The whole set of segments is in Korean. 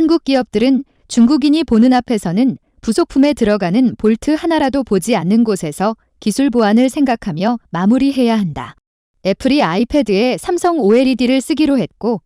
한국 기업들은 중국인이 보는 앞에서는 부속품에 들어가는 볼트 하나라도 보지 않는 곳에서 기술 보안을 생각하며 마무리해야 한다. 애플이 아이패드에 삼성 OLED를 쓰기로 했고,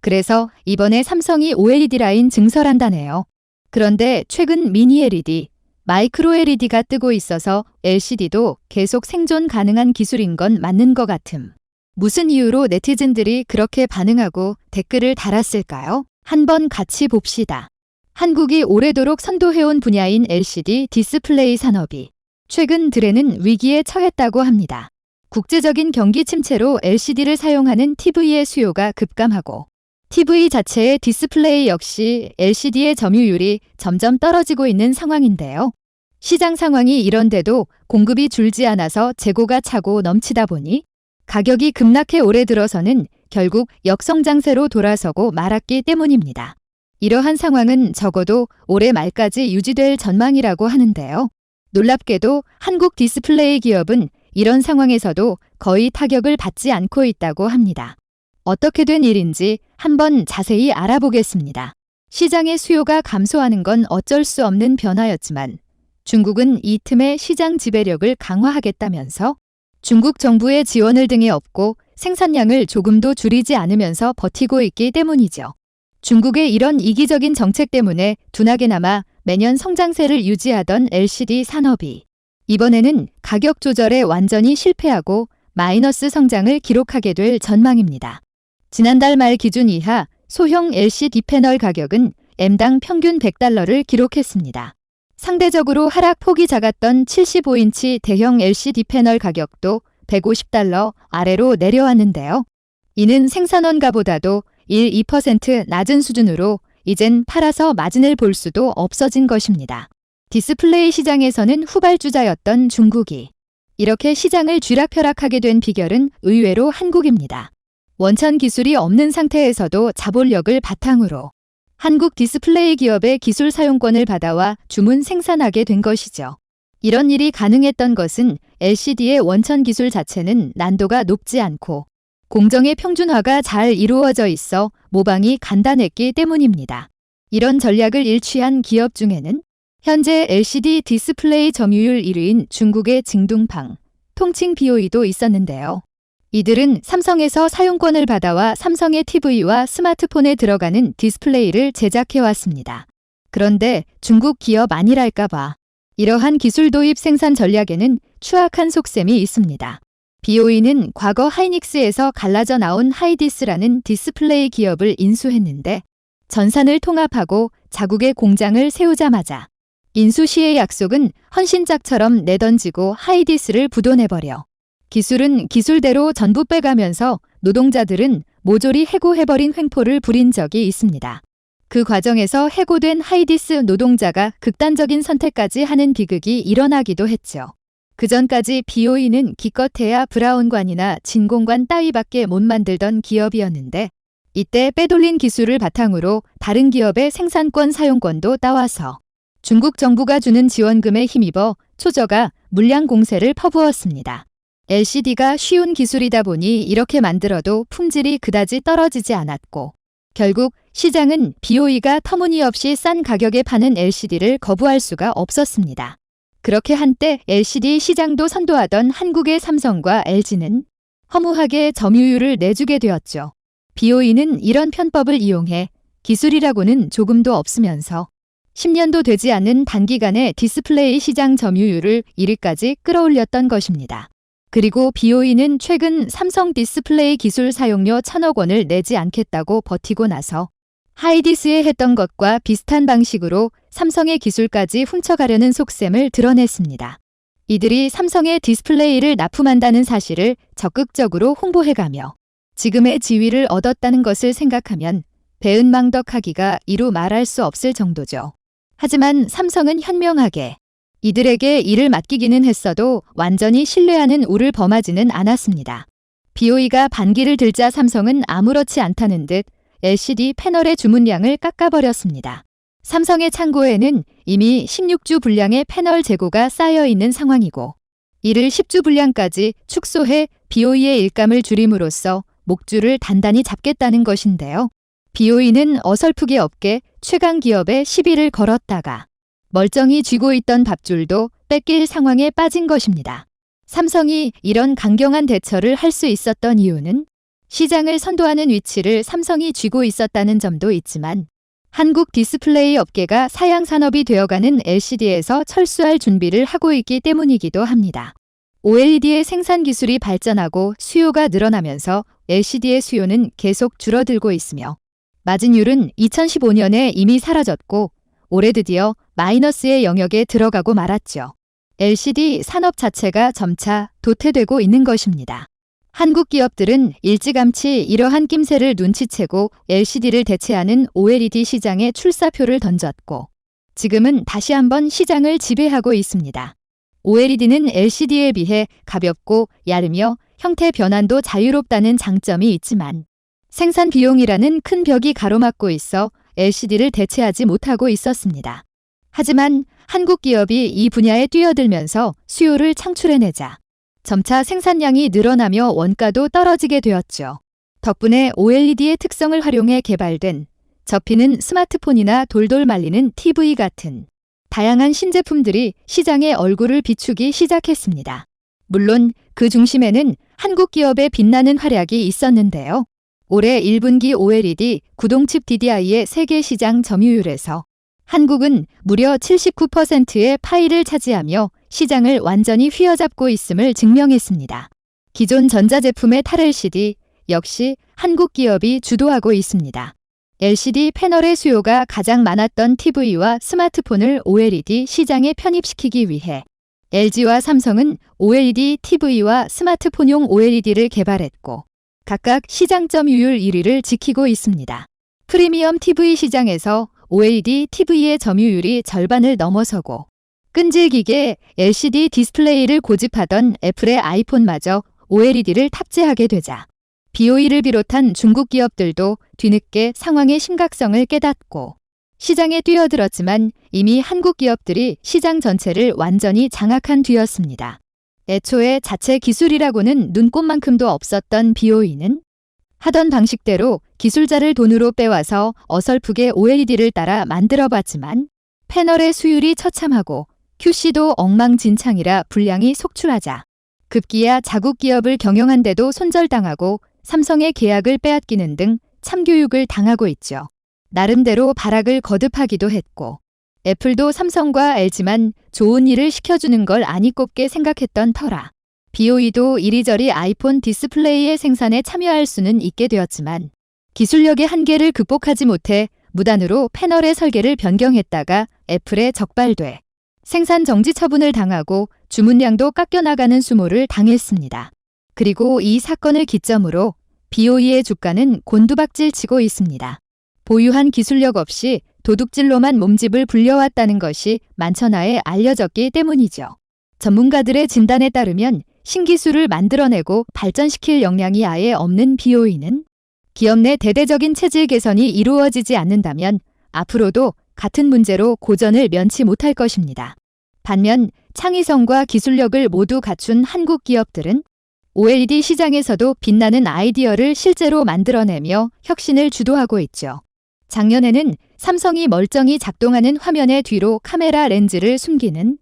그래서 이번에 삼성이 OLED 라인 증설한다네요. 그런데 최근 미니 LED, 마이크로 LED가 뜨고 있어서 LCD도 계속 생존 가능한 기술인 건 맞는 것 같음. 무슨 이유로 네티즌들이 그렇게 반응하고 댓글을 달았을까요? 한번 같이 봅시다. 한국이 오래도록 선도해온 분야인 LCD 디스플레이 산업이 최근 들에는 위기에 처했다고 합니다. 국제적인 경기 침체로 LCD를 사용하는 TV의 수요가 급감하고 TV 자체의 디스플레이 역시 LCD의 점유율이 점점 떨어지고 있는 상황인데요. 시장 상황이 이런데도 공급이 줄지 않아서 재고가 차고 넘치다 보니 가격이 급락해 올해 들어서는 결국 역성장세로 돌아서고 말았기 때문입니다. 이러한 상황은 적어도 올해 말까지 유지될 전망이라고 하는데요. 놀랍게도 한국 디스플레이 기업은 이런 상황에서도 거의 타격을 받지 않고 있다고 합니다. 어떻게 된 일인지 한번 자세히 알아보겠습니다. 시장의 수요가 감소하는 건 어쩔 수 없는 변화였지만 중국은 이 틈에 시장 지배력을 강화하겠다면서 중국 정부의 지원을 등에 업고 생산량을 조금도 줄이지 않으면서 버티고 있기 때문이죠. 중국의 이런 이기적인 정책 때문에 둔하게나마 매년 성장세를 유지하던 LCD 산업이 이번에는 가격 조절에 완전히 실패하고 마이너스 성장을 기록하게 될 전망입니다. 지난달 말 기준 이하 소형 LCD 패널 가격은 M당 평균 100달러를 기록했습니다. 상대적으로 하락 폭이 작았던 75인치 대형 LCD 패널 가격도 150달러 아래로 내려왔는데요. 이는 생산원가보다도 1, 2% 낮은 수준으로 이젠 팔아서 마진을 볼 수도 없어진 것입니다. 디스플레이 시장에서는 후발주자였던 중국이 이렇게 시장을 쥐락펴락하게 된 비결은 의외로 한국입니다. 원천 기술이 없는 상태에서도 자본력을 바탕으로 한국 디스플레이 기업의 기술 사용권을 받아와 주문 생산하게 된 것이죠. 이런 일이 가능했던 것은 LCD의 원천 기술 자체는 난도가 높지 않고 공정의 평준화가 잘 이루어져 있어 모방이 간단했기 때문입니다. 이런 전략을 일취한 기업 중에는 현재 LCD 디스플레이 점유율 1위인 중국의 징둥팡, 통칭 BOE도 있었는데요. 이들은 삼성에서 사용권을 받아와 삼성의 TV와 스마트폰에 들어가는 디스플레이를 제작해왔습니다. 그런데 중국 기업 아니랄까봐 이러한 기술 도입 생산 전략에는 추악한 속셈이 있습니다. BOE는 과거 하이닉스에서 갈라져 나온 하이디스라는 디스플레이 기업을 인수했는데 전산을 통합하고 자국의 공장을 세우자마자 인수 시의 약속은 헌신짝처럼 내던지고 하이디스를 부도내버려 기술은 기술대로 전부 빼가면서 노동자들은 모조리 해고해버린 횡포를 부린 적이 있습니다. 그 과정에서 해고된 하이디스 노동자가 극단적인 선택까지 하는 비극이 일어나기도 했죠. 그 전까지 BOE는 기껏해야 브라운관이나 진공관 따위밖에 못 만들던 기업이었는데 이때 빼돌린 기술을 바탕으로 다른 기업의 생산권 사용권도 따와서 중국 정부가 주는 지원금에 힘입어 초저가 물량 공세를 퍼부었습니다. LCD가 쉬운 기술이다 보니 이렇게 만들어도 품질이 그다지 떨어지지 않았고 결국 시장은 BOE가 터무니없이 싼 가격에 파는 LCD를 거부할 수가 없었습니다. 그렇게 한때 LCD 시장도 선도하던 한국의 삼성과 LG는 허무하게 점유율을 내주게 되었죠. BOE는 이런 편법을 이용해 기술이라고는 조금도 없으면서 10년도 되지 않은 단기간에 디스플레이 시장 점유율을 1위까지 끌어올렸던 것입니다. 그리고 BOE는 최근 삼성 디스플레이 기술 사용료 1천억 원을 내지 않겠다고 버티고 나서 하이디스에 했던 것과 비슷한 방식으로 삼성의 기술까지 훔쳐가려는 속셈을 드러냈습니다. 이들이 삼성의 디스플레이를 납품한다는 사실을 적극적으로 홍보해가며 지금의 지위를 얻었다는 것을 생각하면 배은망덕하기가 이루 말할 수 없을 정도죠. 하지만 삼성은 현명하게 이들에게 일을 맡기기는 했어도 완전히 신뢰하는 우를 범하지는 않았습니다. BOE가 반기를 들자 삼성은 아무렇지 않다는 듯 LCD 패널의 주문량을 깎아버렸습니다. 삼성의 창고에는 이미 16주 분량의 패널 재고가 쌓여 있는 상황이고 이를 10주 분량까지 축소해 BOE의 일감을 줄임으로써 목줄을 단단히 잡겠다는 것인데요. BOE는 어설프게 업계 최강 기업의 시비를 걸었다가 멀쩡히 쥐고 있던 밥줄도 뺏길 상황에 빠진 것입니다. 삼성이 이런 강경한 대처를 할 수 있었던 이유는 시장을 선도하는 위치를 삼성이 쥐고 있었다는 점도 있지만 한국 디스플레이 업계가 사양 산업이 되어가는 LCD에서 철수할 준비를 하고 있기 때문이기도 합니다. OLED의 생산 기술이 발전하고 수요가 늘어나면서 LCD의 수요는 계속 줄어들고 있으며 마진율은 2015년에 이미 사라졌고 올해 드디어 마이너스의 영역에 들어가고 말았죠. LCD 산업 자체가 점차 도태되고 있는 것입니다. 한국 기업들은 일찌감치 이러한 낌새를 눈치채고 LCD를 대체하는 OLED 시장에 출사표를 던졌고 지금은 다시 한번 시장을 지배하고 있습니다. OLED는 LCD에 비해 가볍고 얇으며 형태 변환도 자유롭다는 장점이 있지만 생산 비용이라는 큰 벽이 가로막고 있어 LCD를 대체하지 못하고 있었습니다. 하지만 한국 기업이 이 분야에 뛰어들면서 수요를 창출해내자 점차 생산량이 늘어나며 원가도 떨어지게 되었죠. 덕분에 OLED의 특성을 활용해 개발된 접히는 스마트폰이나 돌돌 말리는 TV 같은 다양한 신제품들이 시장에 얼굴을 비추기 시작했습니다. 물론 그 중심에는 한국 기업의 빛나는 활약이 있었는데요. 올해 1분기 OLED 구동칩 DDI의 세계 시장 점유율에서 한국은 무려 79%의 파이를 차지하며 시장을 완전히 휘어잡고 있음을 증명했습니다. 기존 전자제품의 탈LCD 역시 한국 기업이 주도하고 있습니다. LCD 패널의 수요가 가장 많았던 TV와 스마트폰을 OLED 시장에 편입시키기 위해 LG와 삼성은 OLED TV와 스마트폰용 OLED를 개발했고 각각 시장 점 유율 1위를 지키고 있습니다. 프리미엄 TV 시장에서 OLED TV의 점유율이 절반을 넘어서고 끈질기게 LCD 디스플레이를 고집하던 애플의 아이폰마저 OLED를 탑재하게 되자 BOE를 비롯한 중국 기업들도 뒤늦게 상황의 심각성을 깨닫고 시장에 뛰어들었지만 이미 한국 기업들이 시장 전체를 완전히 장악한 뒤였습니다. 애초에 자체 기술이라고는 눈꼽만큼도 없었던 BOE는 하던 방식대로 기술자를 돈으로 빼와서 어설프게 OLED를 따라 만들어봤지만 패널의 수율이 처참하고 QC도 엉망진창이라 분량이 속출하자 급기야 자국 기업을 경영한데도 손절당하고 삼성의 계약을 빼앗기는 등 참교육을 당하고 있죠. 나름대로 발악을 거듭하기도 했고 애플도 삼성과 LG만 좋은 일을 시켜주는 걸 아니 꼽게 생각했던 터라 BOE도 이리저리 아이폰 디스플레이의 생산에 참여할 수는 있게 되었지만 기술력의 한계를 극복하지 못해 무단으로 패널의 설계를 변경했다가 애플에 적발돼 생산 정지 처분을 당하고 주문량도 깎여나가는 수모를 당했습니다. 그리고 이 사건을 기점으로 BOE의 주가는 곤두박질 치고 있습니다. 보유한 기술력 없이 도둑질로만 몸집을 불려왔다는 것이 만천하에 알려졌기 때문이죠. 전문가들의 진단에 따르면 신기술을 만들어내고 발전시킬 역량이 아예 없는 BOE는 기업 내 대대적인 체질 개선이 이루어지지 않는다면 앞으로도 같은 문제로 고전을 면치 못할 것입니다. 반면 창의성과 기술력을 모두 갖춘 한국 기업들은 OLED 시장에서도 빛나는 아이디어를 실제로 만들어내며 혁신을 주도하고 있죠. 작년에는 삼성이 멀쩡히 작동하는 화면의 뒤로 카메라 렌즈를 숨기는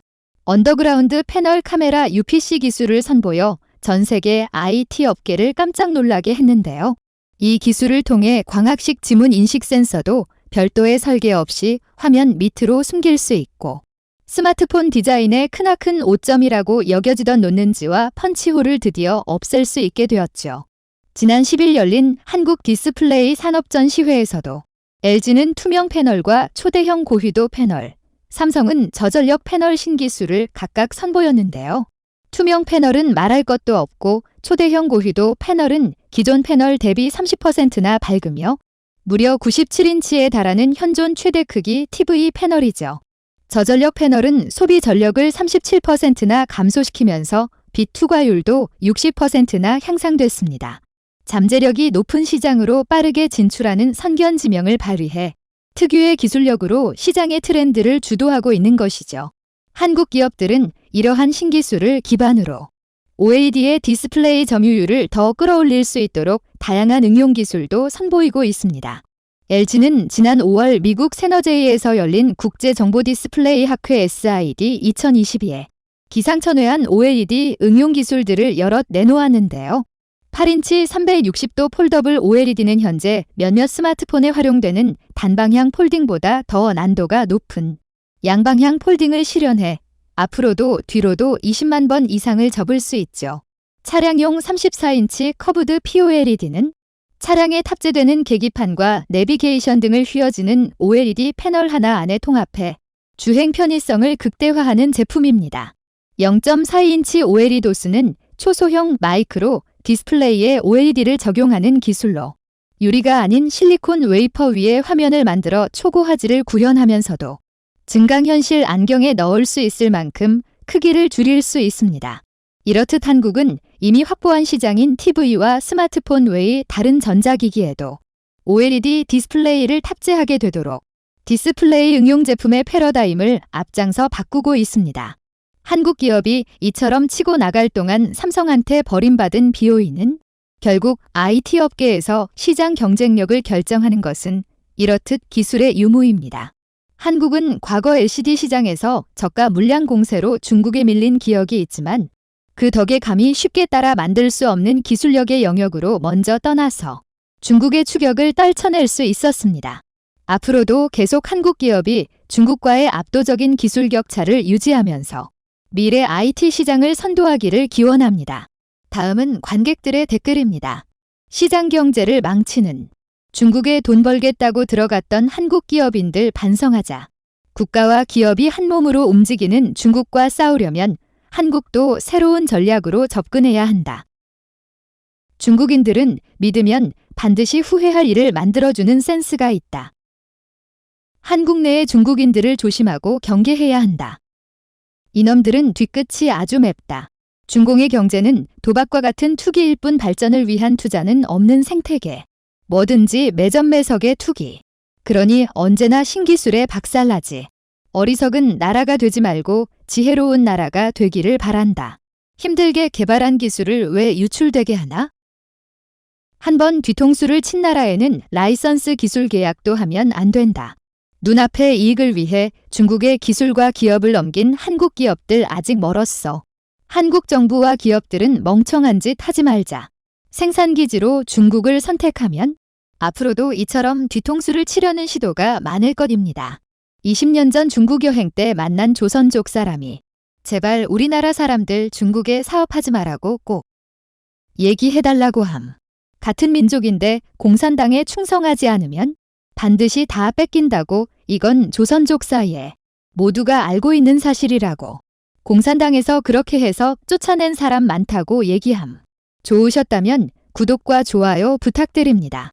언더그라운드 패널 카메라 UPC 기술을 선보여 전 세계 IT 업계를 깜짝 놀라게 했는데요. 이 기술을 통해 광학식 지문 인식 센서도 별도의 설계 없이 화면 밑으로 숨길 수 있고 스마트폰 디자인의 크나큰 오점이라고 여겨지던 놓는지와 펀치홀을 드디어 없앨 수 있게 되었죠. 지난 10일 열린 한국 디스플레이 산업전 시회에서도 LG는 투명 패널과 초대형 고휘도 패널, 삼성은 저전력 패널 신기술을 각각 선보였는데요. 투명 패널은 말할 것도 없고 초대형 고휘도 패널은 기존 패널 대비 30%나 밝으며 무려 97인치에 달하는 현존 최대 크기 TV 패널이죠. 저전력 패널은 소비 전력을 37%나 감소시키면서 빛 투과율도 60%나 향상됐습니다. 잠재력이 높은 시장으로 빠르게 진출하는 선견 지명을 발휘해 특유의 기술력으로 시장의 트렌드를 주도하고 있는 것이죠. 한국 기업들은 이러한 신기술을 기반으로 OLED의 디스플레이 점유율을 더 끌어올릴 수 있도록 다양한 응용 기술도 선보이고 있습니다. LG는 지난 5월 미국 세너제이에서 열린 국제 정보 디스플레이 학회 SID 2022에 기상천외한 OLED 응용 기술들을 여럿 내놓았는데요. 8인치 360도 폴더블 OLED는 현재 몇몇 스마트폰에 활용되는 단방향 폴딩보다 더 난도가 높은 양방향 폴딩을 실현해 앞으로도 뒤로도 20만 번 이상을 접을 수 있죠. 차량용 34인치 커브드 POLED는 차량에 탑재되는 계기판과 내비게이션 등을 휘어지는 OLED 패널 하나 안에 통합해 주행 편의성을 극대화하는 제품입니다. 0.42인치 OLED 도수는 초소형 마이크로 디스플레이에 OLED를 적용하는 기술로 유리가 아닌 실리콘 웨이퍼 위에 화면을 만들어 초고화질을 구현하면서도 증강현실 안경에 넣을 수 있을 만큼 크기를 줄일 수 있습니다. 이렇듯 한국은 이미 확보한 시장인 TV와 스마트폰 외의 다른 전자기기에도 OLED 디스플레이를 탑재하게 되도록 디스플레이 응용 제품의 패러다임을 앞장서 바꾸고 있습니다. 한국 기업이 이처럼 치고 나갈 동안 삼성한테 버림받은 BOE는 결국 IT 업계에서 시장 경쟁력을 결정하는 것은 이렇듯 기술의 유무입니다. 한국은 과거 LCD 시장에서 저가 물량 공세로 중국에 밀린 기억이 있지만 그 덕에 감히 쉽게 따라 만들 수 없는 기술력의 영역으로 먼저 떠나서 중국의 추격을 떨쳐낼 수 있었습니다. 앞으로도 계속 한국 기업이 중국과의 압도적인 기술 격차를 유지하면서 미래 IT 시장을 선도하기를 기원합니다. 다음은 관객들의 댓글입니다. 시장 경제를 망치는 중국에 돈 벌겠다고 들어갔던 한국 기업인들 반성하자. 국가와 기업이 한 몸으로 움직이는 중국과 싸우려면 한국도 새로운 전략으로 접근해야 한다. 중국인들은 믿으면 반드시 후회할 일을 만들어주는 센스가 있다. 한국 내의 중국인들을 조심하고 경계해야 한다. 이놈들은 뒤끝이 아주 맵다. 중공의 경제는 도박과 같은 투기일 뿐 발전을 위한 투자는 없는 생태계. 뭐든지 매점매석의 투기. 그러니 언제나 신기술에 박살나지. 어리석은 나라가 되지 말고 지혜로운 나라가 되기를 바란다. 힘들게 개발한 기술을 왜 유출되게 하나? 한 번 뒤통수를 친 나라에는 라이선스 기술 계약도 하면 안 된다. 눈앞의 이익을 위해 중국의 기술과 기업을 넘긴 한국 기업들 아직 멀었어. 한국 정부와 기업들은 멍청한 짓 하지 말자. 생산기지로 중국을 선택하면 앞으로도 이처럼 뒤통수를 치려는 시도가 많을 것입니다. 20년 전 중국 여행 때 만난 조선족 사람이 제발 우리나라 사람들 중국에 사업하지 말라고 꼭 얘기해달라고 함. 같은 민족인데 공산당에 충성하지 않으면 반드시 다 뺏긴다고 이건 조선족 사이에 모두가 알고 있는 사실이라고. 공산당에서 그렇게 해서 쫓아낸 사람 많다고 얘기함. 좋으셨다면 구독과 좋아요 부탁드립니다.